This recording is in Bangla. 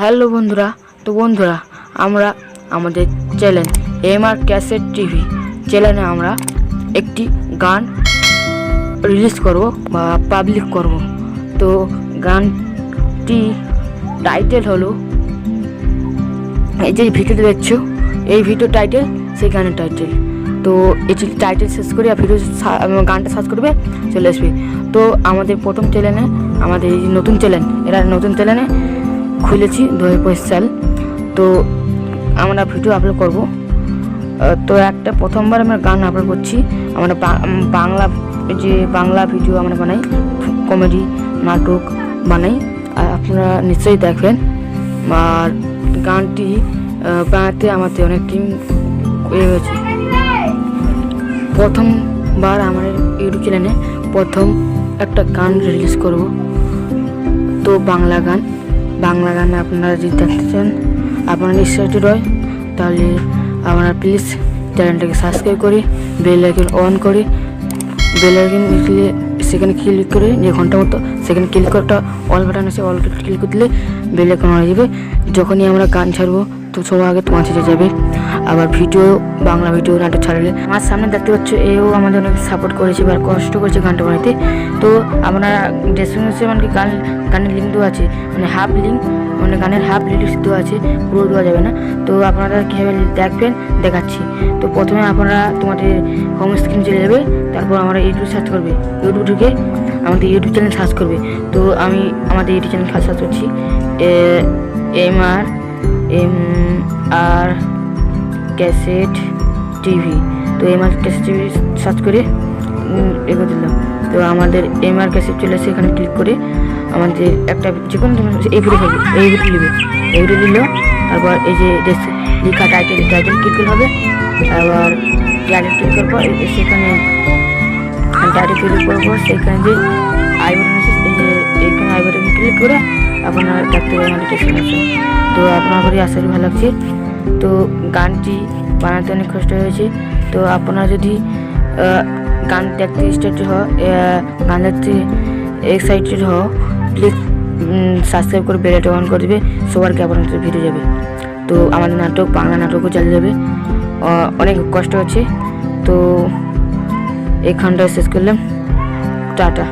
হ্যালো বন্ধুরা, তো বন্ধুরা, আমরা আমাদের channel M R cassette TV চ্যানেলে আমরা একটি গান রিলিজ করব বা পাবলিক করব। তো গানটি টাইটেল হলো, এই যে ভিডিওতে দেখছ, এই ভিডিও টাইটেল সেই গানের টাইটেল তো এটি টাইটেল শেষ করে আর ভিডিও গানটা সার্চ করবে, চলে আসবে। তো আমাদের প্রথম চ্যানেলে, আমাদের এই নতুন চ্যানেল, এরা নতুন চ্যানেলে খুলেছি দু হাজার পঁচিশ সাল তো আমরা ভিডিও আপলোড করব। তো একটা প্রথমবার আমরা গান আপলোড করছি। আমরা বাংলা যে বাংলা ভিডিও আমরা বানাই কমেডি নাটক বানাই। আর আপনারা নিশ্চয়ই দেখবেন। আর গানটি বানাতে আমাদের অনেক টিম হয়েছে প্রথমবার আমার ইউটিউব চ্যানেলে প্রথম একটা গান রিলিজ করব। তো বাংলা গান। বাংলা গান আপনারা যদি দেখতে চান, আপনারা নিশ্চয়ই রয়, তাহলে আপনারা প্লিজ চ্যানেলটাকে সাবস্ক্রাইব করি বেল আইকন অন করি বেল আইকন লিখলে সেখানে ক্লিক করে, যে ঘণ্টা মতো সেখানে ক্লিক করাটা অল বাটন আছে অল ক্লিক করে দিলে বেল আইকন হয়ে যাবে। যখনই আমরা গান ছাড়বো, তো সবার আগে তোমার যাবে। আবার ভিডিও, বাংলা ভিডিও, নাটক ছাড়লে। আমার সামনে দেখতে পাচ্ছ, এও আমাদের অনেক সাপোর্ট করেছে বা কষ্ট করেছে গানটা বানাইতে তো আপনারা ডেসক্রিপশনে মানে গান, গানের লিঙ্ক দেওয়া আছে। মানে হাফ লিঙ্ক মানে গানের হাফ লিরিক্স দেওয়া আছে, পুরো দেওয়া যাবে না। তো আপনারা কীভাবে দেখবেন, দেখাচ্ছি। তো প্রথমে আপনারা তোমাদের হোম স্ক্রিন চলে যাবে, তারপর আমরা ইউটিউব সার্চ করবে। ইউটিউব ঢুকে আমাদের ইউটিউব চ্যানেল সার্চ করবে। তো আমি আমাদের ইউটিউব চ্যানেল সার্চ করছি M R M R cassette TV. তো M R cassette TV search করে এগো দিলাম। তো আমাদের এম আর ক্যাসেট চলে আসে, এখানে ক্লিক করে আমাদের একটা যে কোনো তোমার এই ভিডিও থাকবে এই ভিডিও নেবে। এই ভিডিও নিল, তারপর এই যে লেখা টাইটেল টাইটেল ক্লিক হবে। আবার টাইটেল ক্লিক করার পর সেখানে টাইটেল ক্লিক করার পর, সেখানে যে আই বাটন আছে, এই যে এইখানে আই বাটন ক্লিক করে আপনারা পাবেন আমাদের ডেসক্রিপশন তো আপনার করি করি ভালো লাগছে। তো গানটি বানাতে অনেক কষ্ট হয়েছে। তো আপনারা যদি গান দেখতে স্টার্ট হ গান দেখতে এক্সাইটেড হও প্লিজ সাবস্ক্রাইব করে বেলাটা অন করে দেবে, সবার কে আপনার ভিডিও যাবে। তো আমাদের নাটক, বাংলা নাটকও চালিয়ে যাবে। অনেক কষ্ট হচ্ছে। তো এখানটায় শেষ করলাম। টাটা।